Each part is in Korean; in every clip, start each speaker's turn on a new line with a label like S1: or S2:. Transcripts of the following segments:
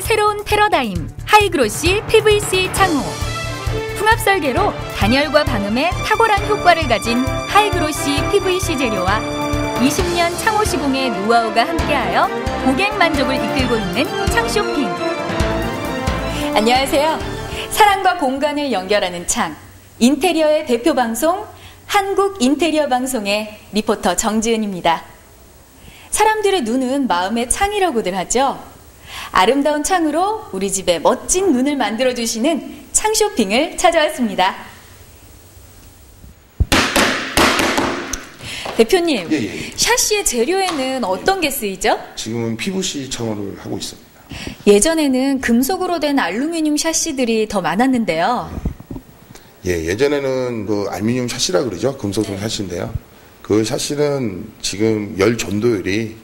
S1: 새로운 패러다임 하이그로시 PVC 창호. 풍압 설계로 단열과 방음에 탁월한 효과를 가진 하이그로시 PVC 재료와 20년 창호 시공의 노하우가 함께하여 고객 만족을 이끌고 있는 창쇼핑. 안녕하세요. 사랑과 공간을 연결하는 창 인테리어의 대표 방송 한국 인테리어 방송의 리포터 정지은입니다. 사람들의 눈은 마음의 창이라고들 하죠 아름다운 창으로 우리 집에 멋진 눈을 만들어 주시는 창 쇼핑을 찾아왔습니다. 대표님,
S2: 예, 예, 예.
S1: 샤시의 재료에는 어떤 게 쓰이죠?
S2: 지금은 PVC 창호를 하고 있습니다.
S1: 예전에는 금속으로 된 알루미늄 샤시들이 더 많았는데요.
S2: 예, 예전에는 그 알루미늄 샤시라 그러죠. 금속성 샤시인데요. 그 샤시는 지금 열 전도율이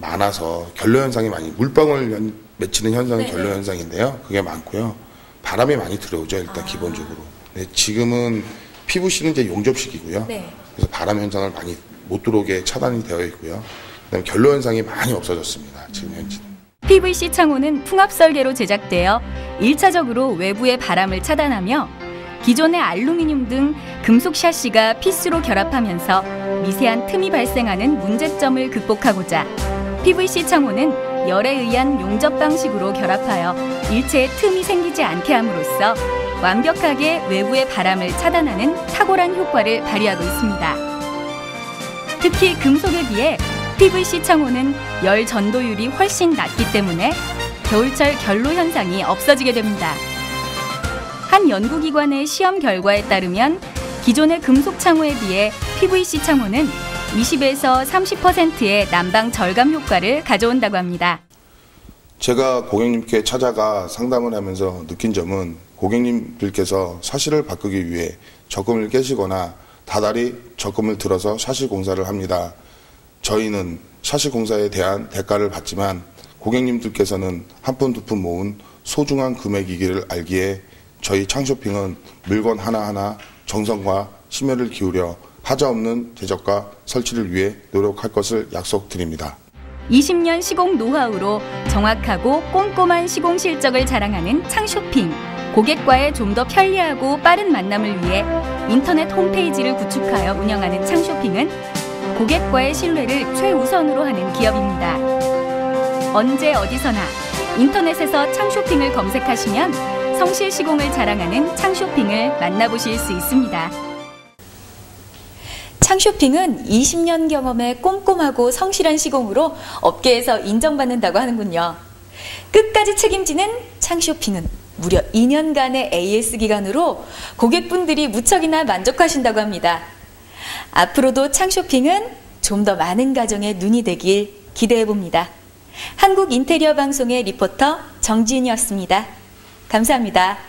S2: 많아서 결로 현상이 많이 물방울 연- 맺히는 현상이
S1: 네.
S2: 결로 현상인데요. 그게 많고요. 바람이 많이 들어오죠.
S1: 아.
S2: 일단 기본적으로. 네, 지금은 PVC는 이제 용접식이고요.
S1: 네.
S2: 그래서 바람 현상을 많이 못 들어오게 차단이 되어 있고요. 그다음에 결로 현상이 많이 없어졌습니다. 지금 현재.
S1: PVC 창호는 풍압 설계로 제작되어 1차적으로 외부의 바람을 차단하며 기존의 알루미늄 등 금속 샤시가 피스로 결합하면서 미세한 틈이 발생하는 문제점을 극복하고자 PVC 창호는 열에 의한 용접 방식으로 결합하여 일체의 틈이 생기지 않게 함으로써 완벽하게 외부의 바람을 차단하는 탁월한 효과를 발휘하고 있습니다. 특히 금속에 비해 PVC 창호는 열 전도율이 훨씬 낮기 때문에 겨울철 결로 현상이 없어지게 됩니다. 한 연구기관의 시험 결과에 따르면 기존의 금속 창호에 비해 PVC 창호는 20에서 30%의 난방 절감 효과를 가져온다고 합니다.
S2: 제가 고객님께 찾아가 상담을 하면서 느낀 점은 고객님들께서 사실을 바꾸기 위해 적금을 깨시거나 다달이 적금을 들어서 샤시 공사를 합니다. 저희는 샤시 공사에 대한 대가를 받지만 고객님들께서는 한 푼 두 푼 모은 소중한 금액이기를 알기에 저희 창쇼핑은 물건 하나하나 정성과 심혈을 기울여 하자 없는 제작과 설치를 위해 노력할 것을 약속드립니다.
S1: 20년 시공 노하우로 정확하고 꼼꼼한 시공 실적을 자랑하는 창쇼핑. 고객과의 좀 더 편리하고 빠른 만남을 위해 인터넷 홈페이지를 구축하여 운영하는 창쇼핑은 고객과의 신뢰를 최우선으로 하는 기업입니다. 언제 어디서나 인터넷에서 창쇼핑을 검색하시면 성실 시공을 자랑하는 창쇼핑을 만나보실 수 있습니다. 창쇼핑은 20년 경험의 꼼꼼하고 성실한 시공으로 업계에서 인정받는다고 하는군요. 끝까지 책임지는 창쇼핑은 무려 2년간의 AS 기간으로 고객분들이 무척이나 만족하신다고 합니다. 앞으로도 창쇼핑은 좀 더 많은 가정의 눈이 되길 기대해 봅니다. 한국 인테리어 방송의 리포터 정지은이었습니다. 감사합니다.